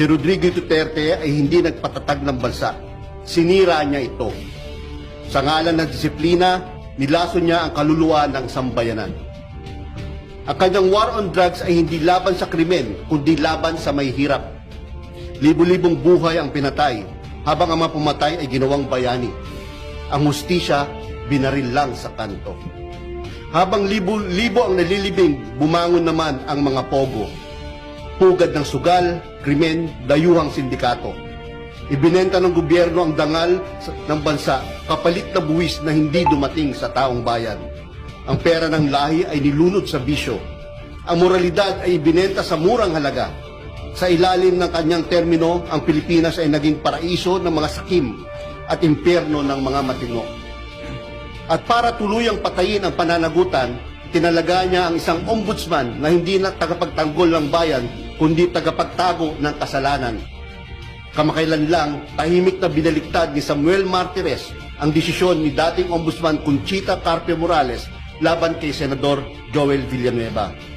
Si Rodrigo Duterte ay hindi nagpatatag ng bansa. Sinira niya ito. Sa ngalan ng disiplina, nilaso niya ang kaluluwa ng sambayanan. Ang kanyang war on drugs ay hindi laban sa krimen, kundi laban sa may hirap. Libo-libong buhay ang pinatay, habang ang mga pumatay ay ginawang bayani. Ang hustisya, binaril lang sa kanto. Habang libo-libo ang nalilibing, bumangon naman ang mga pogo. Pugad ng sugal, krimen, dayuhang sindikato. Ibinenta ng gobyerno ang dangal ng bansa kapalit na buwis na hindi dumating sa taong bayan. Ang pera ng lahi ay nilunod sa bisyo. Ang moralidad ay ibinenta sa murang halaga. Sa ilalim ng kanyang termino, ang Pilipinas ay naging paraiso ng mga sakim at impyerno ng mga matino. At para tuluyang patayin ang pananagutan, tinalaga niya ang isang ombudsman na hindi na tagapagtanggol ng bayan, kundi tagapagtago ng kasalanan. Kamakailan lang, tahimik na binaliktad ni Samuel Martires ang desisyon ni dating ombudsman Conchita Carpe Morales laban kay Senador Joel Villanueva.